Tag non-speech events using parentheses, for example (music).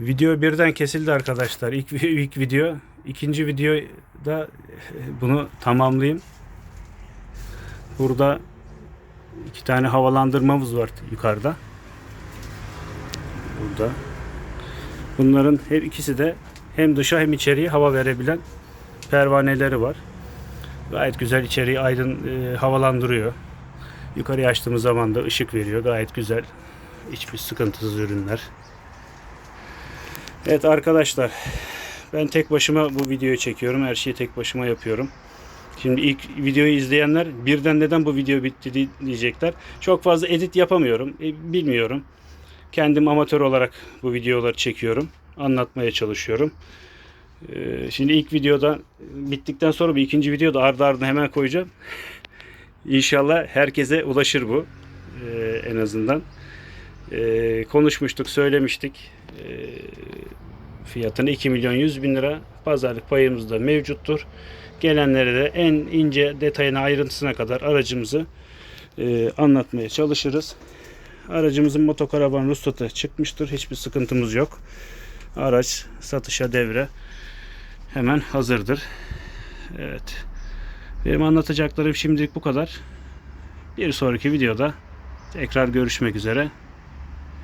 Video birden kesildi arkadaşlar. İlk, (laughs) ilk video. ikinci videoda (laughs) bunu tamamlayayım. Burada iki tane havalandırmamız var yukarıda. Burada. Bunların her ikisi de hem dışa hem içeriye hava verebilen pervaneleri var. Gayet güzel içeriği aydın e, havalandırıyor. Yukarıya açtığımız zaman da ışık veriyor. Gayet güzel. Hiçbir sıkıntısız ürünler. Evet arkadaşlar. Ben tek başıma bu videoyu çekiyorum. Her şeyi tek başıma yapıyorum. Şimdi ilk videoyu izleyenler birden neden bu video bitti di- diyecekler. Çok fazla edit yapamıyorum. E, bilmiyorum. Kendim amatör olarak bu videoları çekiyorum. Anlatmaya çalışıyorum. Ee, Şimdi ilk videoda bittikten sonra bir ikinci videoda ardı ardına hemen koyacağım. (laughs) İnşallah herkese ulaşır bu. Ee, en azından. Ee, konuşmuştuk, söylemiştik. Ee, fiyatını 2 milyon 100 bin lira. Pazarlık payımız da mevcuttur. Gelenlere de en ince detayına ayrıntısına kadar aracımızı e, anlatmaya çalışırız. Aracımızın motokaravan ruhsatı çıkmıştır. Hiçbir sıkıntımız yok. Araç satışa devre hemen hazırdır. Evet. Benim anlatacaklarım şimdilik bu kadar. Bir sonraki videoda tekrar görüşmek üzere.